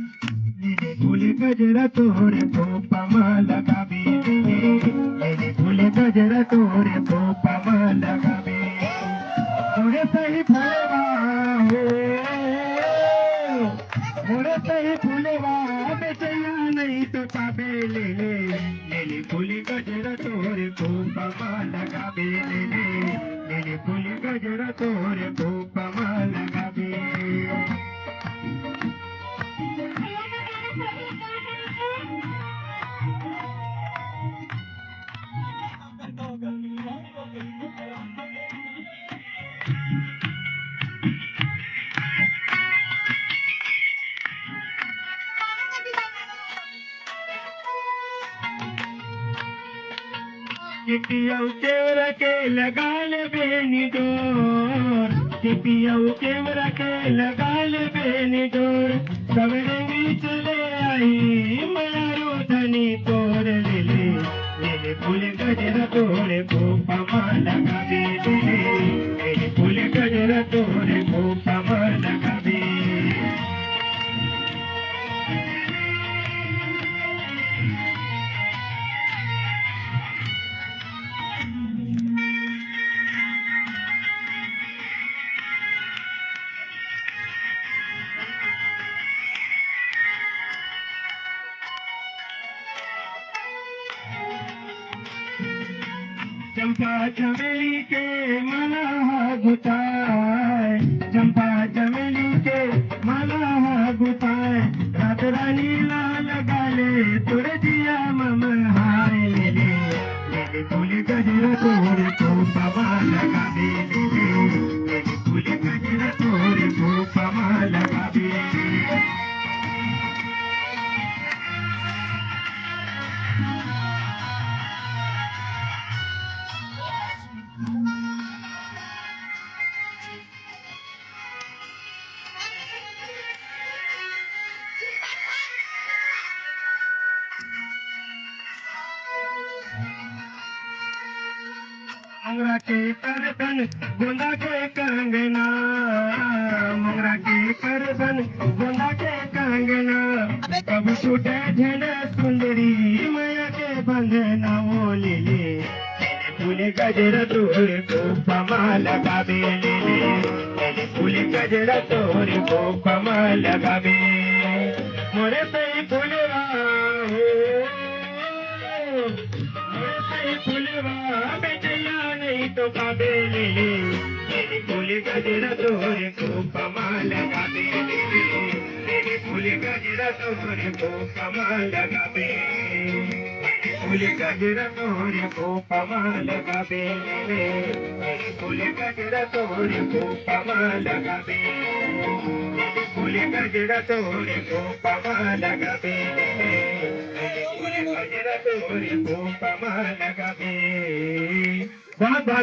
भूले का जरा तोहरे पोपा मां लगाबे भूले का जरा तोहरे पोपा मां लगाबे मोरे सही भूलेवा हो मोरे सही भूलेवा बेचैया नहीं तो पाबे ले ले भूले का जरा तोहरे पोपा मां लगाबे ले ले फूले गजरा तोरे कोपमा चिटियाऊ केवरा के लगाल बेनी डोर चिटियाऊ केवरा के लगाल बेनी डोर सवरंगी चले आई मयारो धनी तोर ले ले ले ले फूल गजरा तोरे को पमा लगा दे चंपा चमेली के मना गुताए। चंपा चमेली के मना गुताए। रात रानी लाल गाले तुर दिया मम हाय। ले ले ले ले फूल गजरा तोड़ तो पवा लगा दे। मोगरा के करबन गोंदा के कंगना। मोगरा के करबन गोंदा के कंगना। कब छूटे झंड सुंदरी माया के बंधना वो ले ले। फूले गजरा तोरे को पमा लगाबे ले ले। फूले गजरा तोरे को पमा लगाबे मोरे पे फूलवा हो फुलवा बेचैया नहीं तो गजरा तोरे को पमा लगा दे फूल गजरा तोरे को पमा लगा दे फूल गजरा तोरे को पमा लगा दे फूल गजरा तोरे को पमा लगा दे को पमा लगा दे को पमा लगा दे बहुत बहुत